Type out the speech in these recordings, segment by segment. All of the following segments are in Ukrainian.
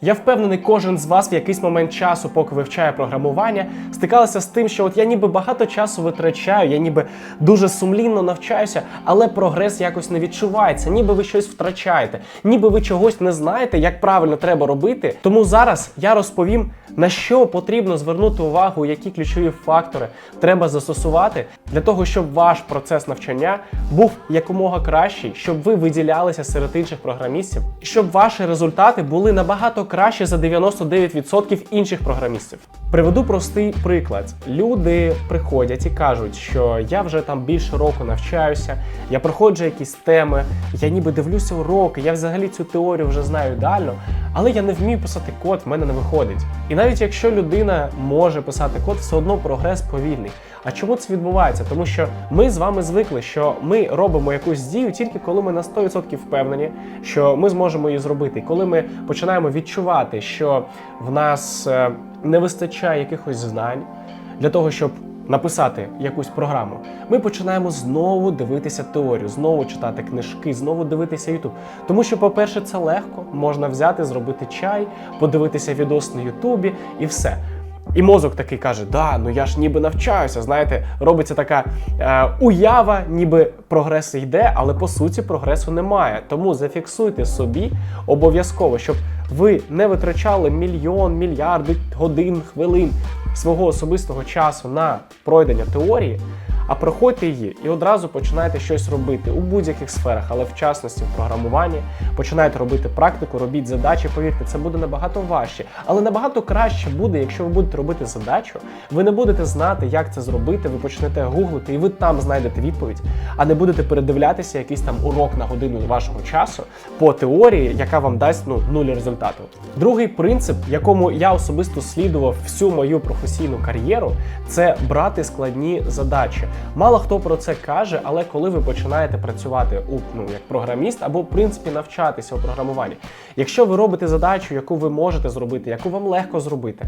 Я впевнений, кожен з вас в якийсь момент часу, поки вивчає програмування, стикалися з тим, що от я ніби багато часу витрачаю, я ніби дуже сумлінно навчаюся, але прогрес якось не відчувається, ніби ви щось втрачаєте, ніби ви чогось не знаєте, як правильно треба робити. Тому зараз я розповім, на що потрібно звернути увагу, які ключові фактори треба застосувати для того, щоб ваш процес навчання був якомога кращий, щоб ви виділялися серед інших програмістів, щоб ваші результати були набагато краще за 99% інших програмістів. Приведу простий приклад. Люди приходять і кажуть, що я вже там більше року навчаюся, я проходжу якісь теми, я ніби дивлюся уроки, я взагалі цю теорію вже знаю ідеально, але я не вмію писати код, в мене не виходить. І навіть якщо людина може писати код, все одно прогрес повільний. А чому це відбувається? Тому що ми з вами звикли, що ми робимо якусь дію тільки коли ми на 100% впевнені, що ми зможемо її зробити. І коли ми починаємо відчувати, що в нас е, не вистачає якихось знань для того, щоб написати якусь програму, ми починаємо знову дивитися теорію, знову читати книжки, знову дивитися YouTube. Тому що, по-перше, це легко, можна взяти, зробити чай, подивитися відос на Ютубі і все. І мозок такий каже: Да, ну я ж ніби навчаюся. Знаєте, робиться така е, уява, ніби прогрес йде, але по суті прогресу немає. Тому зафіксуйте собі обов'язково, щоб ви не витрачали мільйон, мільярди годин, хвилин свого особистого часу на пройдення теорії. А проходьте її і одразу починайте щось робити у будь-яких сферах, але в частності в програмуванні. Починайте робити практику, робіть задачі. Повірте, це буде набагато важче, але набагато краще буде, якщо ви будете робити задачу. Ви не будете знати, як це зробити. Ви почнете гуглити, і ви там знайдете відповідь, а не будете передивлятися якийсь там урок на годину вашого часу по теорії, яка вам дасть ну нуль результату. Другий принцип, якому я особисто слідував всю мою професійну кар'єру, це брати складні задачі. Мало хто про це каже, але коли ви починаєте працювати у ну як програміст або в принципі навчатися у програмуванні, якщо ви робите задачу, яку ви можете зробити, яку вам легко зробити,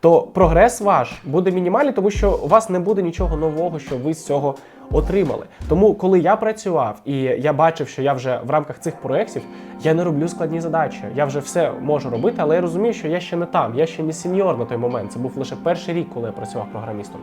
то прогрес ваш буде мінімальний, тому що у вас не буде нічого нового, що ви з цього отримали. Тому, коли я працював і я бачив, що я вже в рамках цих проєктів я не роблю складні задачі. Я вже все можу робити, але я розумію, що я ще не там, я ще не сеньор на той момент. Це був лише перший рік, коли я працював програмістом.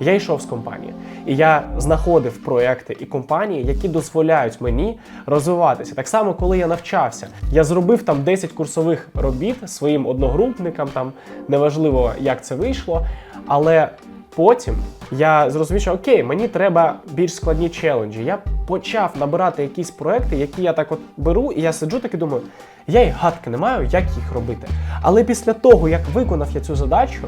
Я йшов з компанії, і я знаходив проекти і компанії, які дозволяють мені розвиватися. Так само, коли я навчався, я зробив там 10 курсових робіт своїм одногрупникам. Там неважливо, як це вийшло, але потім я зрозумів, що окей, мені треба більш складні челенджі. Я почав набирати якісь проекти, які я так от беру, і я сиджу так і думаю, я й гадки не маю, як їх робити. Але після того, як виконав я цю задачу.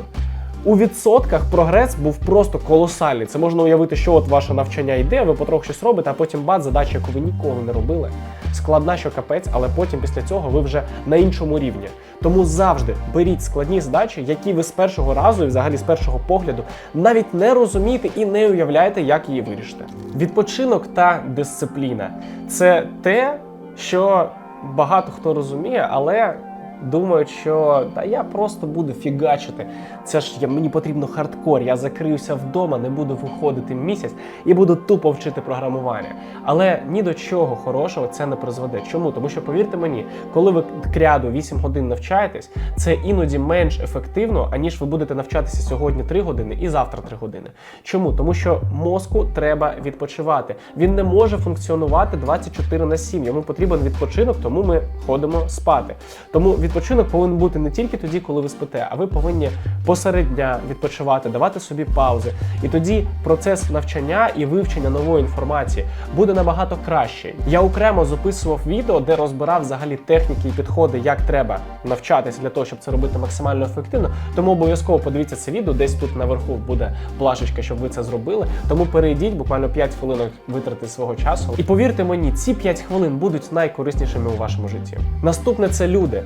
У відсотках прогрес був просто колосальний. Це можна уявити, що от ваше навчання йде, ви потроху щось робите, а потім бац, задача, яку ви ніколи не робили. Складна, що капець, але потім після цього ви вже на іншому рівні. Тому завжди беріть складні задачі, які ви з першого разу і взагалі з першого погляду навіть не розумієте і не уявляєте, як її вирішити. Відпочинок та дисципліна це те, що багато хто розуміє, але думають, що та я просто буду фігачити. Це ж я, мені потрібно хардкор. Я закриюся вдома, не буду виходити місяць і буду тупо вчити програмування. Але ні до чого хорошого це не призведе. Чому? Тому що повірте мені, коли ви кряду 8 годин навчаєтесь, це іноді менш ефективно, аніж ви будете навчатися сьогодні 3 години і завтра 3 години. Чому? Тому що мозку треба відпочивати. Він не може функціонувати 24 на 7. Йому потрібен відпочинок, тому ми ходимо спати. Тому відпочинок повинен бути не тільки тоді, коли ви спите, а ви повинні посеред дня відпочивати, давати собі паузи. І тоді процес навчання і вивчення нової інформації буде набагато кращий. Я окремо записував відео, де розбирав взагалі техніки і підходи, як треба навчатися для того, щоб це робити максимально ефективно. Тому обов'язково подивіться це відео. Десь тут наверху буде плашечка, щоб ви це зробили. Тому перейдіть буквально 5 хвилин витрати свого часу. І повірте мені, ці 5 хвилин будуть найкориснішими у вашому житті. Наступне це люди.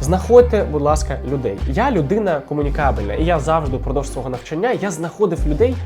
Знаходьте, будь ласка, людей. Я людина комунікабельна, і я завжди впродовж свого навчання я знаходив людей,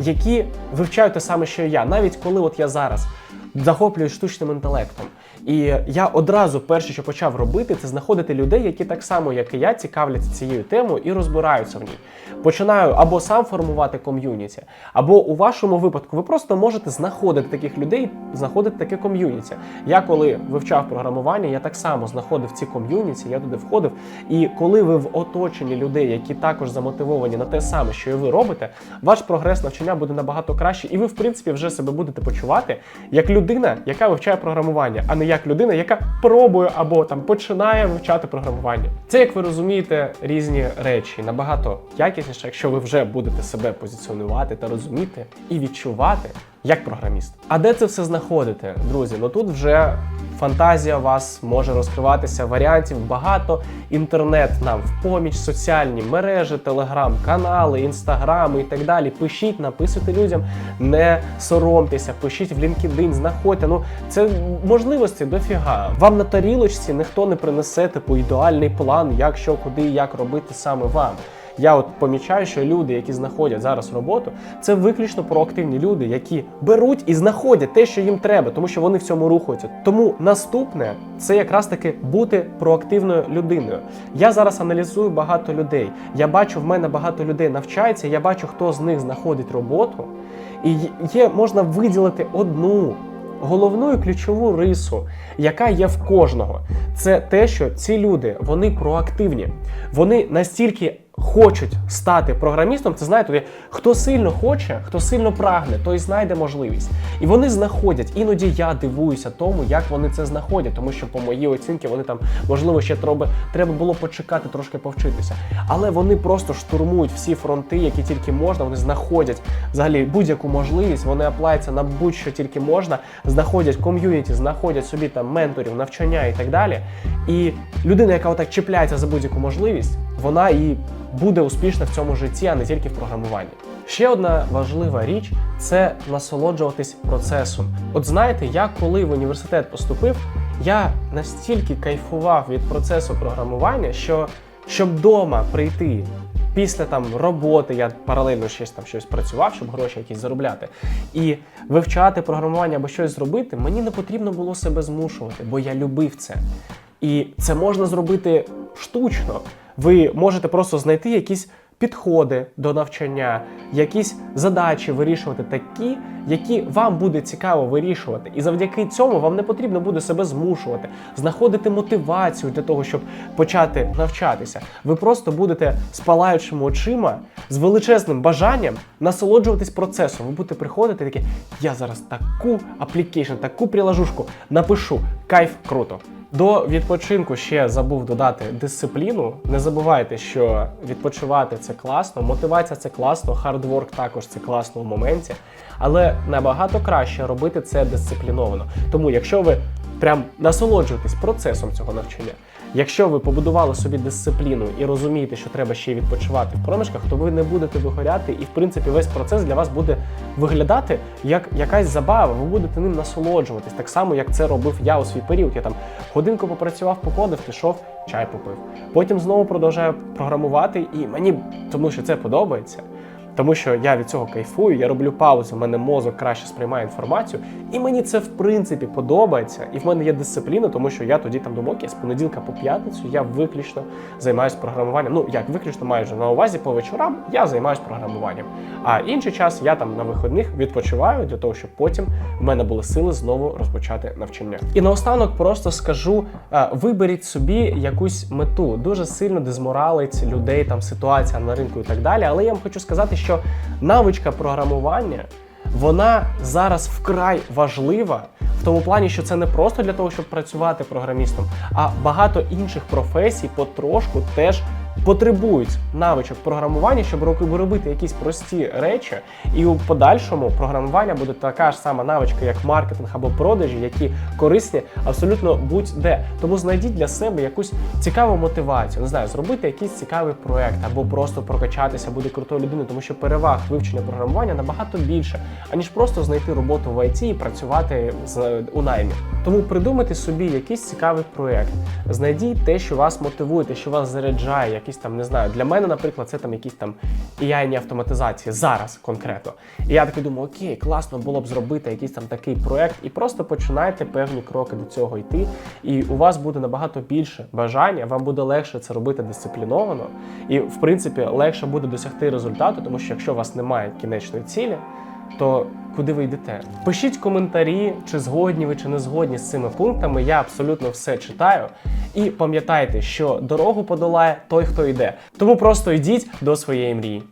які вивчають те саме, що я. Навіть коли от я зараз захоплююсь штучним інтелектом. І я одразу перше, що почав робити, це знаходити людей, які так само, як і я, цікавляться цією темою і розбираються в ній. Починаю або сам формувати ком'юніті, або у вашому випадку ви просто можете знаходити таких людей, знаходити таке ком'юніті. Я коли вивчав програмування, я так само знаходив ці ком'юніті, я туди входив. І коли ви в оточенні людей, які також замотивовані на те саме, що і ви робите, ваш прогрес навчання буде набагато краще, і ви, в принципі, вже себе будете почувати як людина, яка вивчає програмування, а не як людина, яка пробує або там починає вивчати програмування. Це, як ви розумієте, різні речі набагато якісніше, якщо ви вже будете себе позиціонувати та розуміти і відчувати як програміст. А де це все знаходите, друзі? Ну тут вже фантазія вас може розкриватися варіантів багато. Інтернет нам в поміч, соціальні мережі, телеграм-канали, інстаграми і так далі. Пишіть, написуйте людям, не соромтеся, пишіть в LinkedIn, знаходьте. Ну це можливості дофіга. Вам на тарілочці ніхто не принесе типу ідеальний план, як що, куди, як робити саме вам. Я от помічаю, що люди, які знаходять зараз роботу, це виключно проактивні люди, які беруть і знаходять те, що їм треба, тому що вони в цьому рухаються. Тому наступне це якраз таки бути проактивною людиною. Я зараз аналізую багато людей. Я бачу, в мене багато людей навчається. Я бачу, хто з них знаходить роботу, і є можна виділити одну. Головну і ключову рису, яка є в кожного, це те, що ці люди вони проактивні, вони настільки хочуть стати програмістом. Це знаєте, хто сильно хоче, хто сильно прагне, той знайде можливість. І вони знаходять. Іноді я дивуюся тому, як вони це знаходять, тому що по моїй оцінці вони там можливо ще треба, треба було почекати, трошки повчитися. Але вони просто штурмують всі фронти, які тільки можна. Вони знаходять взагалі будь-яку можливість. Вони аплаються на будь-що тільки можна, знаходять ком'юніті, знаходять собі там менторів, навчання і так далі. І людина, яка отак чіпляється за будь-яку можливість, вона і буде успішна в цьому житті, а не тільки в програмуванні. Ще одна важлива річ це насолоджуватись процесом. От знаєте, я коли в університет поступив, я настільки кайфував від процесу програмування, що щоб вдома прийти. Після там роботи я паралельно ще там щось працював, щоб гроші якісь заробляти, і вивчати програмування або щось зробити, мені не потрібно було себе змушувати, бо я любив це. І це можна зробити штучно. Ви можете просто знайти якісь підходи до навчання, якісь задачі вирішувати такі, які вам буде цікаво вирішувати. І завдяки цьому вам не потрібно буде себе змушувати, знаходити мотивацію для того, щоб почати навчатися. Ви просто будете з палаючими очима, з величезним бажанням насолоджуватись процесом. Ви будете приходити такі, я зараз таку аплікейшн, таку приложушку напишу. Кайф круто. До відпочинку ще забув додати дисципліну. Не забувайте, що відпочивати це класно, мотивація це класно, хардворк також це класно в моменті, але набагато краще робити це дисципліновано. Тому, якщо ви прям насолоджуєтесь процесом цього навчання, якщо ви побудували собі дисципліну і розумієте, що треба ще й відпочивати в проміжках, то ви не будете вигоряти, і в принципі весь процес для вас буде виглядати як якась забава. Ви будете ним насолоджуватись, так само як це робив я у свій період. Я там годинку попрацював, покодив, пішов, чай попив. Потім знову продовжую програмувати, і мені тому, що це подобається. Тому що я від цього кайфую, я роблю паузу, в мене мозок краще сприймає інформацію, і мені це в принципі подобається. І в мене є дисципліна, тому що я тоді там думок, я з понеділка по п'ятницю я виключно займаюся програмуванням. Ну як виключно майже на увазі по вечорам я займаюся програмуванням. А інший час я там на виходних відпочиваю для того, щоб потім в мене були сили знову розпочати навчання. І наостанок просто скажу: е, виберіть собі якусь мету. Дуже сильно дезморалить людей там ситуація на ринку і так далі. Але я вам хочу сказати, що навичка програмування вона зараз вкрай важлива. В тому плані, що це не просто для того, щоб працювати програмістом, а багато інших професій потрошку теж потребують навичок програмування, щоб робити якісь прості речі, і у подальшому програмування буде така ж сама навичка, як маркетинг або продажі, які корисні абсолютно будь-де. Тому знайдіть для себе якусь цікаву мотивацію. Не знаю, зробити якийсь цікавий проект або просто прокачатися, бути крутою людиною, тому що переваг вивчення програмування набагато більше, аніж просто знайти роботу в IT і працювати з у наймі. Тому придумайте собі якийсь цікавий проект, знайдіть те, що вас мотивує, те, що вас заряджає, якісь там не знаю. Для мене, наприклад, це там якісь там AI автоматизації зараз конкретно. І я такий думаю, окей, класно було б зробити якийсь там такий проект, і просто починайте певні кроки до цього йти. І у вас буде набагато більше бажання, вам буде легше це робити дисципліновано, і в принципі легше буде досягти результату, тому що якщо у вас немає кінечної цілі, то куди ви йдете? Пишіть коментарі, чи згодні ви чи не згодні з цими пунктами. Я абсолютно все читаю. І пам'ятайте, що дорогу подолає той, хто йде. Тому просто йдіть до своєї мрії.